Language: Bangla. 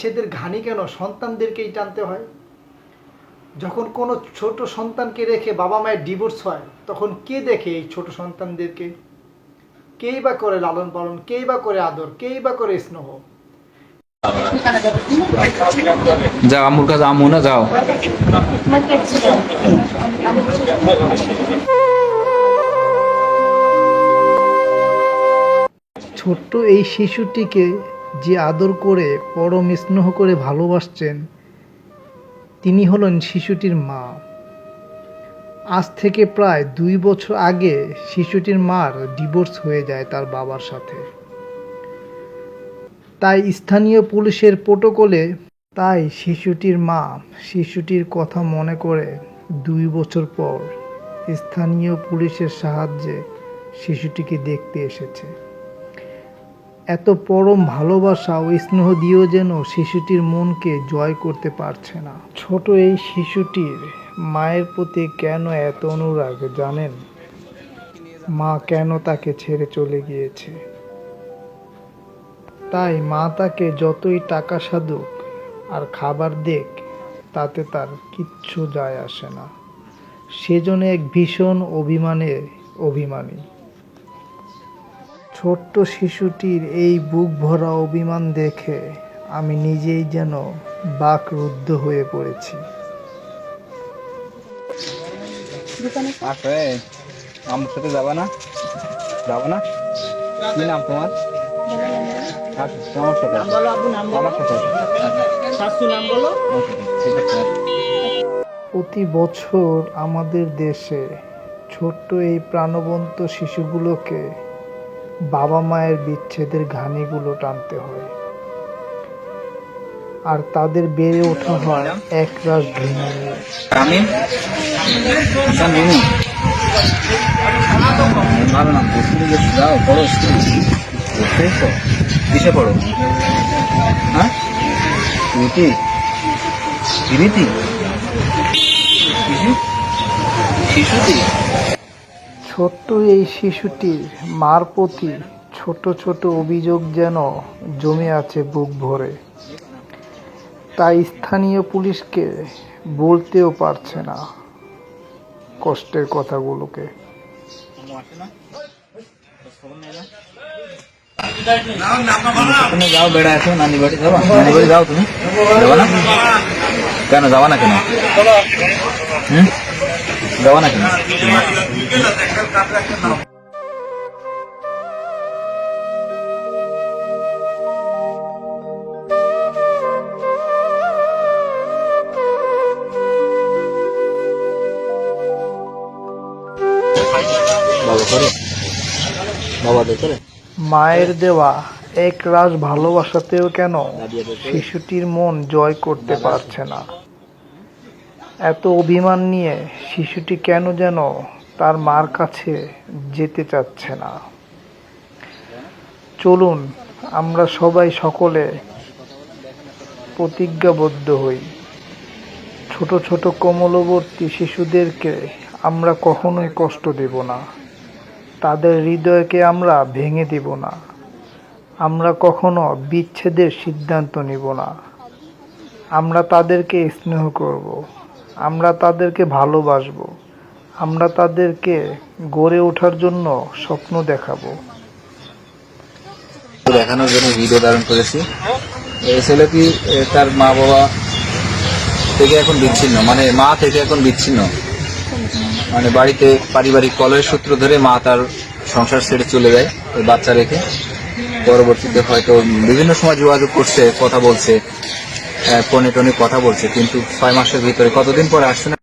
বিচ্ছেদের ঘানি কেন সন্তানদেরকেই টানতে হয়? যখন কোনো ছোট সন্তানকে রেখে বাবা মায়ের ডিভোর্স হয় তখন কে দেখে এই ছোট সন্তানদেরকে? কেই বা করে লালন পালন কেই বা করে আদর কেই বা করে স্নেহ? যাও আম্মুর কাছে আম্মু না যাও। ছোট্ট এই শিশুটিকে যে আদর করে পরম স্নেহ করে ভালোবাসছেন, তিনি হলেন শিশুটির মা। আজ থেকে প্রায় দুই বছর আগে শিশুটির মার ডিভোর্স হয়ে যায় তার বাবার সাথে। তাই স্থানীয় পুলিশের প্রোটোকলে তাই শিশুটির মা শিশুটির কথা মনে করে দুই বছর পর স্থানীয় পুলিশের সাহায্যে শিশুটিকে দেখতে এসেছে। এত পরম ভালোবাসা ও স্নেহ দিয়েও যেন শিশুটির মনকে জয় করতে পারছে না। ছোট এই শিশুটির মায়ের প্রতি কেন এত অনুরাগ জানেন? মা কেন তাকে ছেড়ে চলে গিয়েছে? তাই মা তাকে যতই টাকা সাধুক আর খাবার দেখ তাতে তার কিচ্ছু যায় আসে না। সেজন্য এক ভীষণ অভিমানে অভিমানী। ছোট্ট শিশুটির এই বুক ভরা অভিমান দেখে আমি নিজেই যেন বাকরুদ্ধ হয়ে পড়েছি। আসে আম্মুর সাথে যাবা না? যাবা না? কি নাম তোমার? আসো, সাথে আমার সাথে আসো। আমার ঠিক আছে। প্রতি বছর আমাদের দেশে ছোট্ট এই প্রাণবন্ত শিশুগুলোকে বাবা মায়ের বিচ্ছেদের ঘানিগুলো টানতে হয়। আর তাদের বেড়ে ওঠা হয় এক রাস ঘৃণা পড়ো হ্যাঁ? রীতি রীতি শিশু শিশুটি? ছোট্ট এই শিশুটির মার প্রতি ছোট ছোট অভিযোগ যেন জমে আছে বুক ভরে। তাই স্থানীয় পুলিশকে বলতেও পারছে না কষ্টের কথাগুলোকে। যাও বেড়া কেন, যাবা না কেন? যাবা না কেন বাবা করে বাবা দে করে মায়ের দেওয়া এক রাস ভালোবাসাতেও কেন শিশুটির মন জয় করতে পারছে না। এত অভিমান নিয়ে শিশুটি কেন যেন তার মার কাছে যেতে চাচ্ছে না? চলুন, আমরা সবাই সকলে প্রতিজ্ঞাবদ্ধ হই। ছোট ছোট কমলবর্তী শিশুদেরকে আমরা কখনোই কষ্ট দেব না। তাদের হৃদয়কে আমরা ভেঙে দেব না। আমরা কখনো বিচ্ছেদের সিদ্ধান্ত নিব না। আমরা তাদেরকে স্নেহ করব। আমরা তাদেরকে ভালোবাসবো। আমরা তাদেরকে গড়ে ওঠার জন্য স্বপ্ন দেখাবো। দেখানোর জন্য ভিডিও ধারণ করেছি। এই ছেলেটি তার মা বাবা থেকে এখন বিচ্ছিন্ন মানে মা থেকে এখন বিচ্ছিন্ন। মানে বাড়িতে পারিবারিক কলয়ের সূত্র ধরে মা তার সংসার ছেড়ে চলে যায় ওই বাচ্চা রেখে। পরবর্তীতে হয়তো বিভিন্ন সময় যোগাযোগ করছে, কথা বলছে। ফোনে টোনে কথা বলছে কিন্তু ছয় মাসের ভিতরে কতদিন পরে আসছে